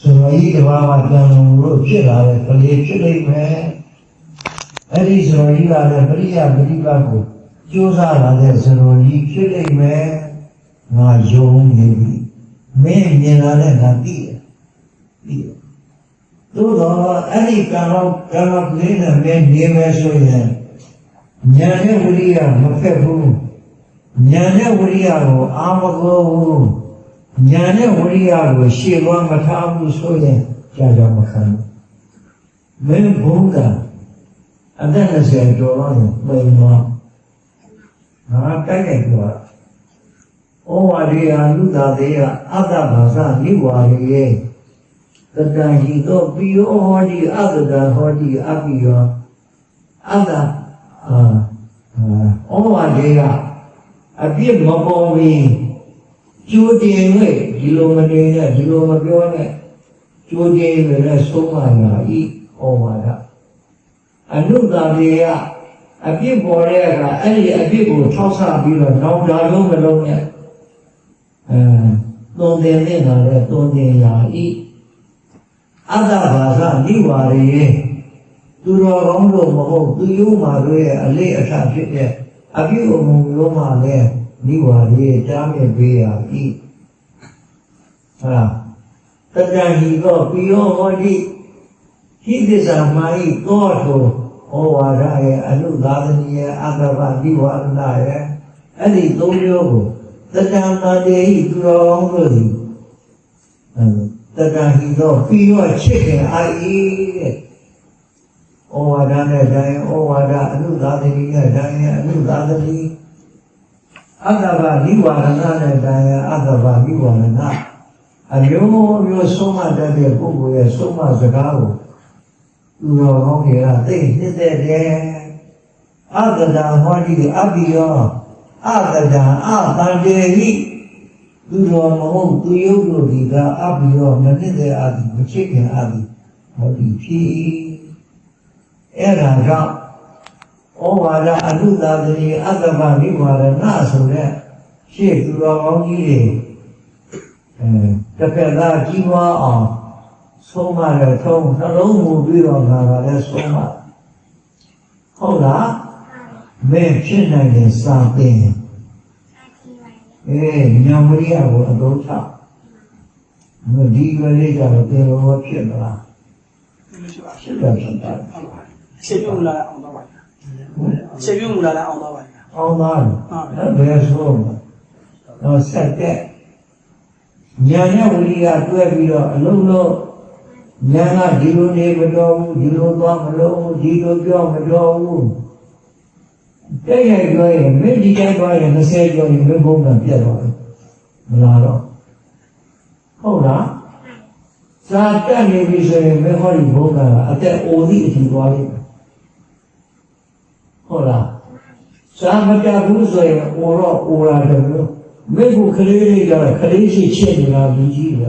ဆိုတော့ဤကဘာမှာပြန်လို့ဖြစ်လာတဲ့ကလေးဖြစ်လိမ့်မယ်အဲ့ဒီဆိုတော့ဤကလည်းပရိယပရိပတ်ကိုကြိုးစားလာတဲ့ဆိုတော့ဤဖြစ်လိမ့်မယ်ငါယုံနေပြီမင်းမြင်လာတဲ့ငါသိတယ်သိတယ်သို့တော့အဲ့ဒီကံတော့ကံတော့လေးနဲ့မင်းနေမယ်ဆိုရင်ဉာဏ်နဲ့ဝိရိယမဖက်ဘူးဉာဏ်နဲ့ဝိရိယကိုအာမကိုဘူး ညာနဲ့ဝိရိယကိုရှေ့သွားမထားဘူးဆိုရင်ကြာကြာမခံဘူးမင်းဘုံကအသက်20ကျော်တော့ပြင်သွားငါတိုက်လိုက်တော့ဩဝါရိယာလူသားတွေကအတ္တဘာသာနိဝါရိယေတတံဟိတောပိယောဟောတိအတ္တဟောတိအပိယောအတ္တအာဩဝါရိယာအပြစ်မပေါ်ဘူး ကျိုးတင်နဲ့ဒီလိုမနေနဲ့ဒီလိုမပြောနဲ့ကျိုးတင်နဲ့ဆုံးမလာဤဩဝါဒအနုတာရေကအပြစ်ပေါ်တဲ့အခါအဲ့ဒီအပြစ်ကိုထောက်ဆပြီးတော့နောင်တလုံးမလုံးနဲ့အဲသွန်သင်နေတာလေသွန်သင်ရာဤအတ္တဘာသာနိဝါရေသူတော်ကောင်းတို့မဟုတ်သူယုံမာတို့ရဲ့အလေးအထဖြစ်တဲ့အပြုအမူမျိုးမှလည်း နိဝါရေတားမြစ်ပေးရာဤဟုတ်လားတတံဟိကောပိယောဟောတိဟိသစ္စာမာဟိသောတောဩဝါဒရဲ့အနုသာသနိရဲ့အတ္တဗနိဝါဒနာရဲ့အဲ့ဒီသုံးမျိုးကိုတတံနာတေဟိသူတော်ကောင်းတို့သည်တတံဟိသောပိယောချစ်ခင်အာဤတဲ့ဩဝါဒနဲ့တိုင်းဩဝါဒအနုသာသနိနဲ့တိုင်းအနုသာသနိ အတ္တဗနိဝါဒနာနဲ့တိုင်းအတ္တဗနိဝါဒနာအမျိုးမျိုးဆုံးမတတ်တဲ့ပုဂ္ဂိုလ်ရဲ့ဆုံးမစကားကိုသူတော်ကောင်းတွေကသိနှစ်သက်တယ်အတ္တဒံဟောဒီအပိယောအတ္တဒံအတန်တေဟိသူတော်မဟုတ်သူယုတ်တို့ဒီကအပိယောမနစ်တဲ့အသည်မချစ်ခင်အသည်ဟောဒီဖြစ်အဲ့ဒါကြောင့် ဩဝါဒအနုသာတိအတ္တဗနိဝါဒနာဆိုတဲ့ရှေ့သူတော်ကောင်းကြီးတွေအဲတကယ်သားကြီးပွားအောင်ဆုံးမတဲ့ထုံးနှလုံးမူပြီးတော့ငါကလည်းဆုံးမဟုတ်လားမင်းဖြစ်နိုင်တဲ့စာသင်အေးညောင်မရိယကိုအသုံးချမဒီကလေးကတော့တေရောဖြစ်မလားဖြစ်တယ်ဖြစ်တယ်ခြေပြုံးလာအောင်တော့ပါ ခြေပြုံးလာအောင်တော့ပါအောင်းသားတယ်ဘယ်ဆိုတော့ဆက်တဲ့ညာနဲ့ဝိရိယတွဲပြီးတော့အလုံးလုံးညာကဒီလိုနေမတော်ဘူးဒီလိုသွားမလို့ဒီလိုပြောမတော်ဘူးတဲ့ရိုက်ပြောရင်မင်းဒီတိုင်းသွားရင်20ကျော်ရင်မင်းဘုံကပြတ်သွားတယ်မလားတော့ဟုတ်လားစာတက်နေပြီဆိုရင်မင်းဟောဒီဘုံကအသက်အိုသည့်အထိသွားလိမ့်မယ် ဟုတ်လားစာမကြဘူးဆိုရင်အိုတော့အိုလာတယ်လို့မိဖို့ကလေးလေးကြတော့ကလေးရှိချစ်နေတာလူကြီးက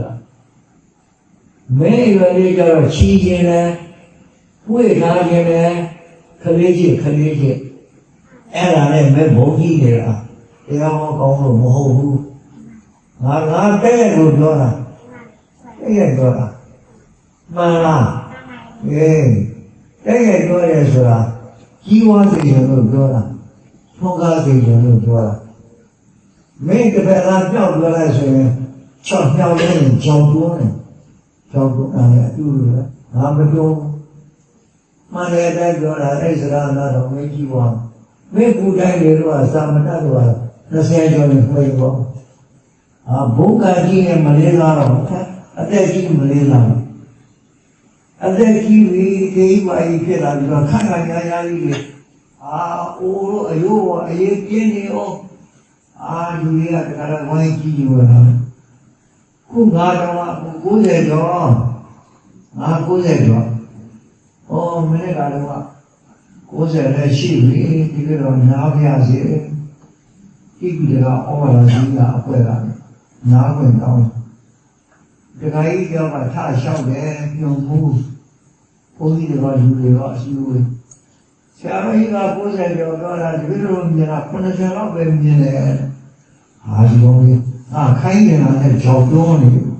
မဲရွယ်လေးကြတော့ချီးခြင်းနဲ့ပွေထားခြင်းနဲ့ကလေးကြီးကလေးကြီးအဲ့ဒါနဲ့မဲဘုံကြီးနေတာတရားဟောကောင်းလို့မဟုတ်ဘူးငါငါတဲ့လို့ပြောတာတဲ့ရပြောတာမှန်လားအေးတဲ့ရပြောရဲဆိုတာ ကြီးဝါးစီရလို့ပြောတာထုံးကားစီတယ်လို့ပြောတာမင်းတစ်ဖက်ကပြောက်ပြောလိုက်ဆိုရင်ချောက်ပြောက်နေကြောင်တွန်းနေကြောင်တွန်းတယ်အတူတူပဲငါမပြောမှန်တယ်တဲ့ပြောတာအဲ့စကားနာတော့မင်းကြီးပါမင်းကူတိုင်းတွေတော့သာမဏေတော့20ကျော်နေဖွေးပေါ့အာဘုံကကြီးနဲ့မလေးလာတော့အသက်ကြီးမလေးလာ အသက်ကြီးပြီးဒီမှာဖြစ်လာပြီးတော့ခန္ဓာညာညာကြီးတွေအာအိုးတို့အယိုးရောအရေးပြင်းနေအောင်အာလူတွေကတခါတော့ဝိုင်းကြည့်ယူရတာခုငါတော့90ကျော်ငါ90ကျော်ဩမင်းကတော့90လည်းရှိပြီဒီကတော့နားပြစေဒီကူတကဩဝါဒကြီးကအပွဲကနားဝင်တော့တခါကြီးပြောမှထလျှောက်တယ်ပြုံမှု ဘုန်းကြီးတွေကလူတွေကအရှိဝေးဆရာမကြီးက90ကျော်တော့တာဒီလိုမြင်တာ90လောက်ပဲမြင်တယ်။ဟာဒီကောင်ကြီးအာခိုင်းနေတာနဲ့ကြောက်တွန်းနေတယ်